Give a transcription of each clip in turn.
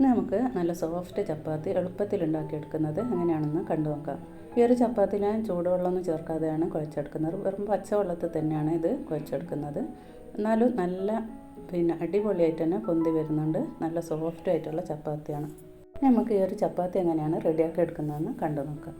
ഇനി നമുക്ക് നല്ല സോഫ്റ്റ് ചപ്പാത്തി എളുപ്പത്തിൽ ഉണ്ടാക്കിയെടുക്കുന്നത് എങ്ങനെയാണെന്ന് കണ്ടു നോക്കാം. ഈ ഒരു ചപ്പാത്തി ഞാൻ ചൂടുവെള്ളമൊന്നും ചേർക്കാതെയാണ് കുഴച്ചെടുക്കുന്നത്. വെറും പച്ചവെള്ളത്തിൽ തന്നെയാണ് ഇത് കുഴച്ചെടുക്കുന്നത്. എന്നാലും നല്ല പിന്നെ അടിപൊളിയായിട്ട് തന്നെ പൊന്തി വരുന്നുണ്ട്. നല്ല സോഫ്റ്റ് ആയിട്ടുള്ള ചപ്പാത്തിയാണ്. നമുക്ക് ഈ ഒരു ചപ്പാത്തി എങ്ങനെയാണ് റെഡിയാക്കി എടുക്കുന്നതെന്ന് കണ്ടു നോക്കാം.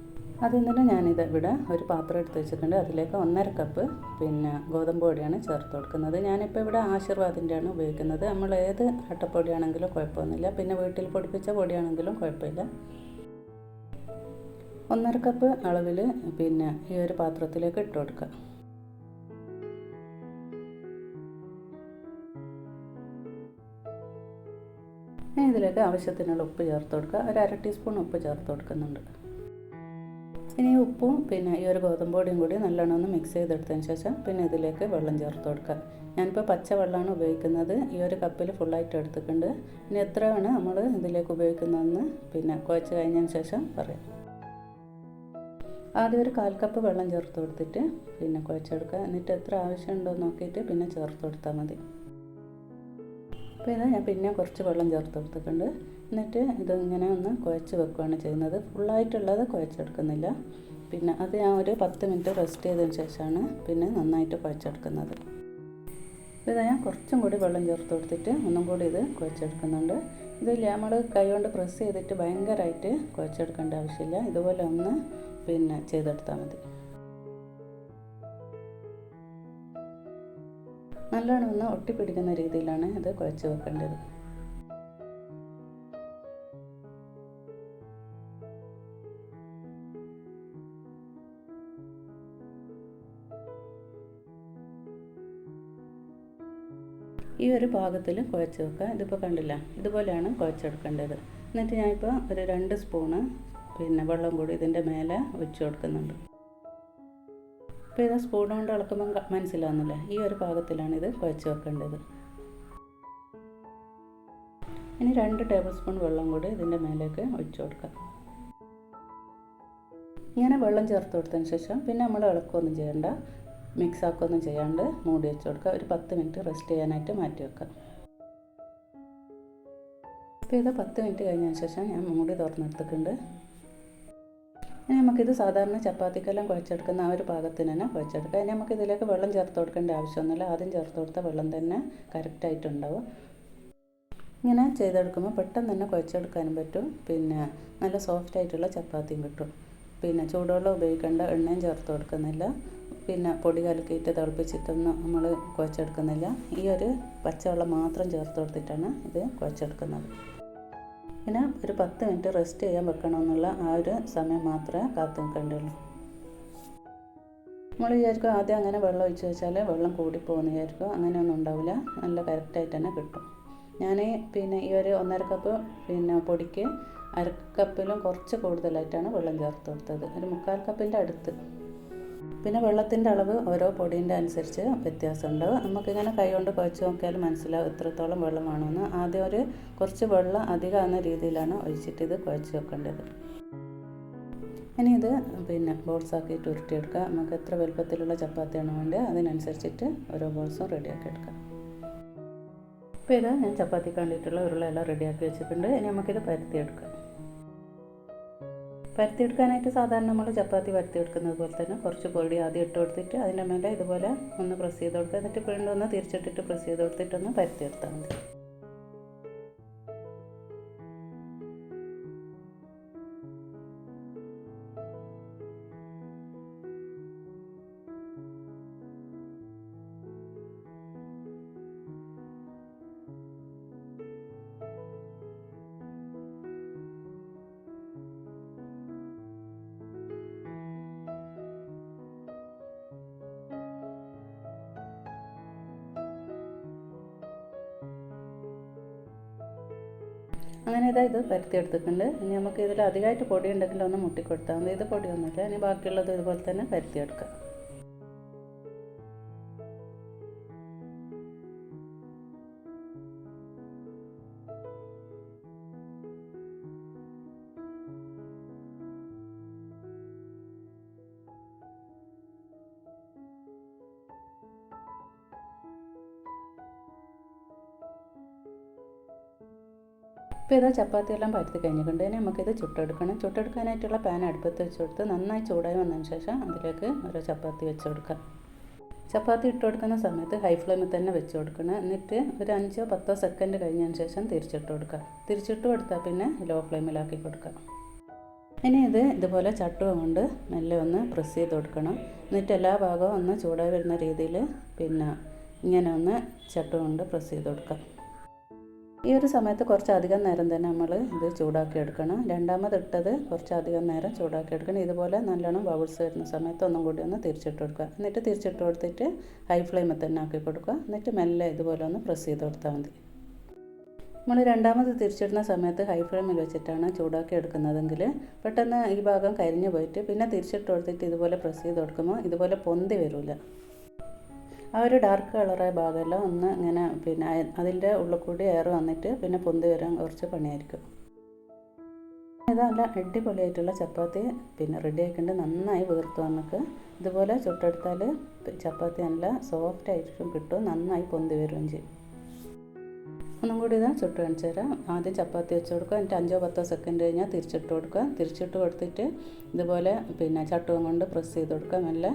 ആദ്യം തന്നെ ഞാനിത് ഇവിടെ ഒരു പാത്രം എടുത്ത് വെച്ചിട്ടുണ്ട്. അതിലേക്ക് ഒന്നര കപ്പ് പിന്നെ ഗോതമ്പ് പൊടിയാണ് ചേർത്ത് കൊടുക്കുന്നത്. ഞാനിപ്പോൾ ഇവിടെ ആശീർവാദിന്റെയാണ് ഉപയോഗിക്കുന്നത്. നമ്മൾ ഏത് അട്ടപ്പൊടിയാണെങ്കിലും കുഴപ്പമൊന്നുമില്ല. പിന്നെ വീട്ടിൽ പൊടിപ്പിച്ച പൊടിയാണെങ്കിലും കുഴപ്പമില്ല. ഒന്നര കപ്പ് അളവിൽ പിന്നെ ഈ ഒരു പാത്രത്തിലേക്ക് ഇട്ട് കൊടുക്കുക. ഇതിലേക്ക് ആവശ്യത്തിനുള്ള ഉപ്പ് ചേർത്ത് കൊടുക്കുക. ഒരു അര ടീസ്പൂൺ ഉപ്പ് ചേർത്ത് കൊടുക്കുന്നുണ്ട്. ഇനി ഉപ്പും പിന്നെ ഈ ഒരു ഗോതമ്പ് പൊടിയും കൂടി നല്ലോണം ഒന്ന് മിക്സ് ചെയ്തെടുത്തതിന് ശേഷം പിന്നെ ഇതിലേക്ക് വെള്ളം ചേർത്ത് കൊടുക്കുക. ഞാനിപ്പോൾ പച്ച വെള്ളമാണ് ഉപയോഗിക്കുന്നത്. ഈ ഒരു കപ്പിൽ ഫുള്ളായിട്ട് എടുത്തിട്ടുണ്ട്. ഇനി എത്രയാണ് നമ്മൾ ഇതിലേക്ക് ഉപയോഗിക്കുന്നതെന്ന് പിന്നെ കുഴച്ച് കഴിഞ്ഞതിന് ശേഷം പറയാം. ആദ്യം ഒരു കാൽ കപ്പ് വെള്ളം ചേർത്ത് കൊടുത്തിട്ട് പിന്നെ കുഴച്ചെടുക്കുക. എന്നിട്ട് എത്ര ആവശ്യമുണ്ടോ നോക്കിയിട്ട് പിന്നെ ചേർത്ത് കൊടുത്താൽ മതി. അപ്പോൾ ഞാൻ പിന്നെ കുറച്ച് വെള്ളം ചേർത്ത് കൊടുത്തിട്ടുണ്ട്. എന്നിട്ട് ഇത് ഇങ്ങനെ ഒന്ന് കുഴച്ച് വെക്കുകയാണ് ചെയ്യുന്നത്. ഫുള്ളായിട്ടുള്ളത് കുഴച്ചെടുക്കുന്നില്ല. പിന്നെ അത് ഞാൻ ഒരു പത്ത് മിനിറ്റ് റെസ്റ്റ് ചെയ്തതിന് ശേഷമാണ് പിന്നെ നന്നായിട്ട് കുഴച്ചെടുക്കുന്നത്. ഇത് ഞാൻ കുറച്ചും കൂടി വെള്ളം ചേർത്ത് കൊടുത്തിട്ട് ഒന്നും കൂടി ഇത് കുഴച്ചെടുക്കുന്നുണ്ട്. ഇത് നമ്മൾ കൈ കൊണ്ട് പ്രസ് ചെയ്തിട്ട് ഭയങ്കരമായിട്ട് കുഴച്ചെടുക്കേണ്ട ആവശ്യമില്ല. ഇതുപോലെ ഒന്ന് പിന്നെ ചെയ്തെടുത്താൽ മതി. നല്ലോണം ഒന്ന് ഒട്ടിപ്പിടിക്കുന്ന രീതിയിലാണ് ഇത് കുഴച്ച് വെക്കേണ്ടത്. ഈ ഒരു ഭാഗത്തിൽ കുഴച്ച് വെക്കുക. ഇതിപ്പോൾ കണ്ടില്ല. ഇതുപോലെയാണ് കുഴച്ചെടുക്കേണ്ടത്. എന്നിട്ട് ഞാനിപ്പോൾ ഒരു രണ്ട് സ്പൂണ് പിന്നെ വെള്ളം കൂടി ഇതിന്റെ മേലെ ഒഴിച്ച് കൊടുക്കുന്നുണ്ട്. ഇപ്പോൾ ഇത് സ്പൂൺ കൊണ്ട് ഇളക്കുമ്പം മനസ്സിലാവുന്നില്ല? ഈ ഒരു ഭാഗത്തിലാണ് ഇത് കുഴച്ച് വെക്കേണ്ടത്. ഇനി രണ്ട് ടേബിൾ സ്പൂൺ വെള്ളം കൂടി ഇതിന്റെ മേലേക്ക് ഒഴിച്ച് കൊടുക്കുക ഇങ്ങനെ വെള്ളം ചേർത്ത് കൊടുത്തതിന് ശേഷം പിന്നെ നമ്മൾ ഇളക്കുകയൊന്നും ചെയ്യണ്ട. മിക്സ് ആക്കുകയൊന്നും ചെയ്യാണ്ട് മൂടി വെച്ച് കൊടുക്കുക ഒരു പത്ത് മിനിറ്റ് റെസ്റ്റ് ചെയ്യാനായിട്ട് മാറ്റി വെക്കുക. ഇപ്പോൾ ഇത് പത്ത് മിനിറ്റ് കഴിഞ്ഞതിന് ശേഷം ഞാൻ മൂടി തുറന്നെടുത്തിട്ടുണ്ട്. ഇനി നമുക്കിത് സാധാരണ ചപ്പാത്തിക്കെല്ലാം കുഴച്ചെടുക്കുന്ന ആ ഒരു പാകത്തിന് തന്നെ കുഴച്ചെടുക്കുക. ഇനി നമുക്ക് ഇതിലേക്ക് വെള്ളം ചേർത്ത് കൊടുക്കേണ്ട ആവശ്യമൊന്നുമില്ല. ആദ്യം ചേർത്ത് കൊടുത്ത വെള്ളം തന്നെ കറക്റ്റായിട്ടുണ്ടാവും. ഇങ്ങനെ ചെയ്തെടുക്കുമ്പോൾ പെട്ടെന്ന് തന്നെ കുഴച്ചെടുക്കാനും പറ്റും. പിന്നെ നല്ല സോഫ്റ്റ് ആയിട്ടുള്ള ചപ്പാത്തിയും കിട്ടും. പിന്നെ ചൂടുവെള്ളം ഉപയോഗിക്കേണ്ട എണ്ണയും ചേർത്ത് കൊടുക്കുന്നില്ല. പിന്നെ പൊടി കലക്കിയിട്ട് തിളപ്പിച്ചിട്ടൊന്നും നമ്മൾ കുഴച്ചെടുക്കുന്നില്ല. ഈ ഒരു പച്ചവെള്ളം മാത്രം ചേർത്ത് കൊടുത്തിട്ടാണ് ഇത് കുഴച്ചെടുക്കുന്നത്. പിന്നെ ഒരു പത്ത് മിനിറ്റ് റെസ്റ്റ് ചെയ്യാൻ വെക്കണമെന്നുള്ള ആ ഒരു സമയം മാത്രമേ കാത്തു നിൽക്കേണ്ടുള്ളൂ നമ്മൾ വിചാരിക്കും ആദ്യം അങ്ങനെ വെള്ളം ഒഴിച്ച് വെച്ചാൽ വെള്ളം കൂടിപ്പോകുന്ന വിചാരിക്കും. അങ്ങനെയൊന്നും ഉണ്ടാവില്ല. നല്ല കറക്റ്റായിട്ട് തന്നെ കിട്ടും. ഞാൻ പിന്നെ ഈ ഒരു ഒന്നര കപ്പ് പിന്നെ പൊടിക്ക് അരക്കപ്പിലും കുറച്ച് കൂടുതലായിട്ടാണ് വെള്ളം ചേർത്ത് കൊടുത്തത്. ഒരു മുക്കാൽ കപ്പിന്റെ അടുത്ത്. പിന്നെ വെള്ളത്തിന്റെ അളവ് ഓരോ പൊടീന്റെ അനുസരിച്ച് വ്യത്യാസമുണ്ടാവും നമുക്കിങ്ങനെ കൈ കൊണ്ട് കുഴച്ച് നോക്കിയാൽ മനസ്സിലാവും എത്രത്തോളം വെള്ളം വേണമെന്ന് ആദ്യം ഒരു കുറച്ച് വെള്ളം അധികമാകുന്ന രീതിയിലാണ് ഒഴിച്ചിട്ട് ഇത് കുഴച്ച് വെക്കേണ്ടത്. ഇനി ഇത് പിന്നെ ബോൾസ് ആക്കിയിട്ട് ഉരുട്ടിയെടുക്കുക. നമുക്ക് എത്ര വലുപ്പത്തിലുള്ള ചപ്പാത്തിയാണ് വേണ്ടത് അതിനനുസരിച്ചിട്ട് ഓരോ ബോൾസും റെഡിയാക്കി എടുക്കാം. അപ്പോൾ ഇത് ഞാൻ ചപ്പാത്തി കണ്ടിട്ടുള്ള ഉരുളയെല്ലാം റെഡിയാക്കി വെച്ചിട്ടുണ്ട്. ഇനി നമുക്കിത് പരത്തിയെടുക്കാം. പരത്തിയെടുക്കാനായിട്ട് സാധാരണ നമ്മൾ ചപ്പാത്തി പരത്തിയെടുക്കുന്നത് പോലെ തന്നെ കുറച്ച് പൊടി ആദ്യം ഇട്ട് കൊടുത്തിട്ട് അതിന്റെ മേലെ ഇതുപോലെ ഒന്ന് പ്രസ് ചെയ്ത് കൊടുക്കുക എന്നിട്ട് വീണ്ടും ഒന്ന് തിരിച്ചിട്ടിട്ട് പ്രസ് ചെയ്ത് കൊടുത്തിട്ടൊന്ന് പരത്തിയെടുത്താൽ മതി. അങ്ങനെ ഇതാ ഇത് പരത്തിയെടുത്തിട്ടുണ്ട്. ഇനി നമുക്ക് ഇതിൽ അധികമായിട്ട് പൊടി ഉണ്ടെങ്കിൽ ഒന്ന് മുട്ടിക്കൊടുത്താൽ മതി. ഇത് പൊടിയൊന്നുമില്ല. ഇനി ബാക്കിയുള്ളത് ഇതുപോലെ തന്നെ പരത്തിയെടുക്കാം. ഇപ്പോൾ ചപ്പാത്തി ചപ്പാത്തിയെല്ലാം പരത്തി കഴിഞ്ഞിട്ടുണ്ട്. ഇനി നമുക്കിത് ചുട്ടെടുക്കണം. ചുട്ടെടുക്കാനായിട്ടുള്ള പാൻ അടുപ്പത്ത് വെച്ച് നന്നായി ചൂടായി വന്നതിന് ശേഷം അതിലേക്ക് ഓരോ ചപ്പാത്തി വെച്ച് കൊടുക്കാം ചപ്പാത്തി ഇട്ട് കൊടുക്കുന്ന സമയത്ത് ഹൈ ഫ്ലെയിമിൽ തന്നെ വെച്ച് കൊടുക്കണം. എന്നിട്ട് ഒരു അഞ്ചോ പത്തോ സെക്കൻഡ് കഴിഞ്ഞതിന് ശേഷം തിരിച്ചിട്ട് കൊടുക്കുക. തിരിച്ചിട്ട് കൊടുത്താൽ പിന്നെ ലോ ഫ്ലെയിമിലാക്കി കൊടുക്കുക. ഇനി ഇത് ഇതുപോലെ ചട്ടുക കൊണ്ട് മെല്ലെ ഒന്ന് പ്രസ് ചെയ്ത് കൊടുക്കണം. എന്നിട്ട് എല്ലാ ഭാഗവും ഒന്ന് ചൂടായി വരുന്ന രീതിയിൽ പിന്നെ ഇങ്ങനെ ഒന്ന് ചട്ടുക കൊണ്ട് പ്രസ് ചെയ്ത് കൊടുക്കാം ഈ ഒരു സമയത്ത് കുറച്ചധികം നേരം തന്നെ നമ്മൾ ഇത് ചൂടാക്കി എടുക്കണം. രണ്ടാമത് ഇട്ടത് കുറച്ചധികം നേരം ചൂടാക്കി എടുക്കണം. ഇതുപോലെ നല്ലോണം ബബിൾസ് വരുന്ന സമയത്ത് ഒന്നും കൂടി ഒന്ന് തിരിച്ചിട്ട് കൊടുക്കുക. എന്നിട്ട് തിരിച്ചിട്ട് കൊടുത്തിട്ട് ഹൈ ഫ്ലെയിമിൽ തന്നെ ആക്കി കൊടുക്കുക. എന്നിട്ട് മെല്ലെ ഇതുപോലെ ഒന്ന് പ്രസ് ചെയ്ത് കൊടുത്താൽ മതി. നമ്മൾ രണ്ടാമത് തിരിച്ചിടുന്ന സമയത്ത് ഹൈ ഫ്ലെയിമിൽ വെച്ചിട്ടാണ് ചൂടാക്കി എടുക്കുന്നതെങ്കിൽ പെട്ടെന്ന് ഈ ഭാഗം കരിഞ്ഞു പോയിട്ട് പിന്നെ തിരിച്ചിട്ട് കൊടുത്തിട്ട് ഇതുപോലെ പ്രസ് ചെയ്ത് കൊടുക്കുമ്പോൾ ഇതുപോലെ പൊന്തി വരില്ല. ആ ഒരു ഡാർക്ക് കളറായ ഭാഗമെല്ലാം ഒന്ന് ഇങ്ങനെ പിന്നെ അതിന്റെ ഉള്ളിൽ കൂടി എയർ വന്നിട്ട് പിന്നെ പൊന്തി വരാൻ കുറച്ച് പണിയായിരിക്കും. ഇത് നല്ല അടിപൊളിയായിട്ടുള്ള ചപ്പാത്തി. പിന്നെ റെഡി ആക്കിയിട്ട് നന്നായി വീർത്ത് വന്നിട്ട്. ഇതുപോലെ ചുട്ടെടുത്താൽ ചപ്പാത്തി നല്ല സോഫ്റ്റ് ആയിട്ടും കിട്ടും. നന്നായി പൊന്തി വരികയും ചെയ്യും. ഒന്നും കൂടി ഇതാ ചുട്ട് കാണിച്ചു തരാം. ആദ്യം ചപ്പാത്തി വെച്ച് കൊടുക്കുക. എന്നിട്ട് അഞ്ചോ പത്തോ സെക്കൻഡ് കഴിഞ്ഞാൽ തിരിച്ചിട്ട് കൊടുക്കുക. തിരിച്ചിട്ട് കൊടുത്തിട്ട് ഇതുപോലെ പിന്നെ ചട്ടുകം കൊണ്ട് പ്രസ് ചെയ്ത് കൊടുക്കുക. മെല്ലെ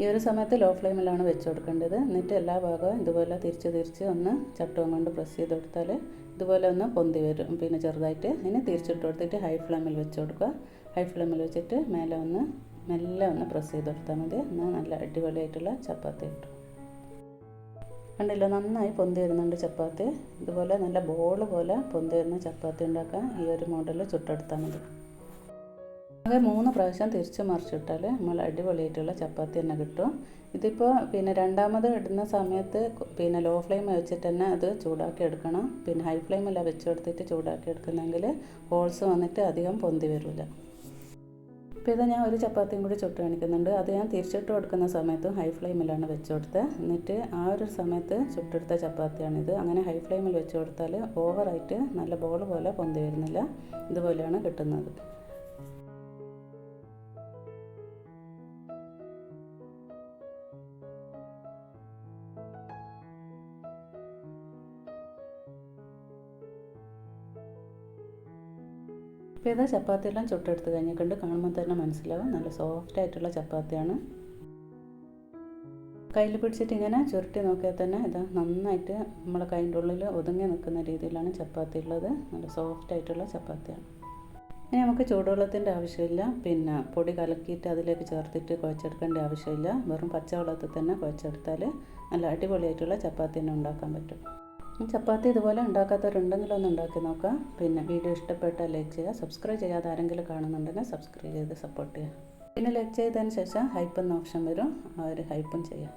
ഈ ഒരു സമയത്ത് ലോ ഫ്ലെയിമിലാണ് വെച്ച് കൊടുക്കേണ്ടത്. എന്നിട്ട് എല്ലാ ഭാഗവും ഇതുപോലെ തിരിച്ച് തിരിച്ച് ഒന്ന് ചട്ടവും കൊണ്ട് പ്രസ് ചെയ്ത് കൊടുത്താൽ ഇതുപോലെ ഒന്ന് പൊന്തി വരും. പിന്നെ ചെറുതായിട്ട് ഇനി തിരിച്ചിട്ട് കൊടുത്തിട്ട് ഹൈ ഫ്ലെയിമിൽ വെച്ച് കൊടുക്കുക. ഹൈ ഫ്ലെയിമിൽ വെച്ചിട്ട് മേലെ ഒന്ന് മെല്ലെ ഒന്ന് പ്രസ് ചെയ്ത് കൊടുത്താൽ മതി. എന്നാൽ നല്ല അടിപൊളിയായിട്ടുള്ള ചപ്പാത്തി കിട്ടും. കണ്ടില്ല? നന്നായി പൊന്തി വരുന്നുണ്ട് ചപ്പാത്തി. ഇതുപോലെ നല്ല ബോൾ പോലെ പൊന്തി വരുന്ന ചപ്പാത്തി ഉണ്ടാക്കാൻ ഈ ഒരു മോഡൽ ചുട്ടെടുത്താൽ മതി. അത് മൂന്ന് പ്രാവശ്യം തിരിച്ച് മറിച്ചിട്ടാൽ നമ്മൾ അടിപൊളിയായിട്ടുള്ള ചപ്പാത്തി തന്നെ കിട്ടും. ഇതിപ്പോൾ പിന്നെ രണ്ടാമത് ഇടുന്ന സമയത്ത് പിന്നെ ലോ ഫ്ലെയിം വെച്ചിട്ട് തന്നെ അത് ചൂടാക്കി എടുക്കണം. പിന്നെ ഹൈ ഫ്ലെയിമല്ല വെച്ച് കൊടുത്തിട്ട് ചൂടാക്കി എടുക്കുന്നെങ്കിൽ ഹോൾസ് വന്നിട്ട് അധികം പൊന്തി വരില്ല ഇപ്പോൾ ഇത് ഞാൻ ഒരു ചപ്പാത്തിയും കൂടി ചുട്ട് കാണിക്കുന്നുണ്ട്. അത് ഞാൻ തിരിച്ചിട്ട് കൊടുക്കുന്ന സമയത്തും ഹൈ ഫ്ലെയിമിലാണ് വെച്ച് കൊടുത്തത് എന്നിട്ട് ആ ഒരു സമയത്ത് ചുട്ടെടുത്ത ചപ്പാത്തിയാണിത്. അങ്ങനെ ഹൈ ഫ്ലെയിമിൽ വെച്ച് കൊടുത്താൽ ഓവറായിട്ട് നല്ല ബോൾ പോലെ പൊന്തി വരുന്നില്ല. ഇതുപോലെയാണ് കിട്ടുന്നത്. ഇപ്പോൾ ഇതാ ചപ്പാത്തിയെല്ലാം ചുട്ടെടുത്ത് കഴിഞ്ഞിട്ടുണ്ട് കാണുമ്പോൾ തന്നെ മനസ്സിലാവും. നല്ല സോഫ്റ്റ് ആയിട്ടുള്ള ചപ്പാത്തിയാണ്. കയ്യിൽ പിടിച്ചിട്ട് ഇങ്ങനെ ചുരുട്ടി നോക്കിയാൽ തന്നെ ഇതാ നന്നായിട്ട് നമ്മളെ കൈന്റെ ഉള്ളിൽ ഒതുങ്ങി നിൽക്കുന്ന രീതിയിലാണ് ചപ്പാത്തി ഉള്ളത്. നല്ല സോഫ്റ്റ് ആയിട്ടുള്ള ചപ്പാത്തിയാണ്. ഇനി നമുക്ക് ചൂടുവെള്ളത്തിന്റെ ആവശ്യമില്ല. പിന്നെ പൊടി കലക്കിയിട്ട് അതിലേക്ക് ചേർത്തിട്ട് കുഴച്ചെടുക്കേണ്ട ആവശ്യമില്ല. വെറും പച്ചവെള്ളത്തിൽ തന്നെ കുഴച്ചെടുത്താൽ നല്ല അടിപൊളിയായിട്ടുള്ള ചപ്പാത്തി തന്നെ ഉണ്ടാക്കാൻ പറ്റും. ചപ്പാത്തി ഇതുപോലെ ഉണ്ടാക്കാത്തവരുണ്ടെങ്കിൽ ഒന്ന് ഉണ്ടാക്കി നോക്കാം പിന്നെ വീഡിയോ ഇഷ്ടപ്പെട്ടാൽ ലൈക്ക് ചെയ്യുക സബ്സ്ക്രൈബ് ചെയ്യാതെ ആരെങ്കിലും കാണുന്നുണ്ടെങ്കിൽ സബ്സ്ക്രൈബ് ചെയ്ത് സപ്പോർട്ട് ചെയ്യുക. പിന്നെ ലൈക്ക് ചെയ്തതിന് ശേഷം ഹൈപ്പ് എന്ന ഓപ്ഷൻ വരും. ആ ഒരു ഹൈപ്പും ചെയ്യാം.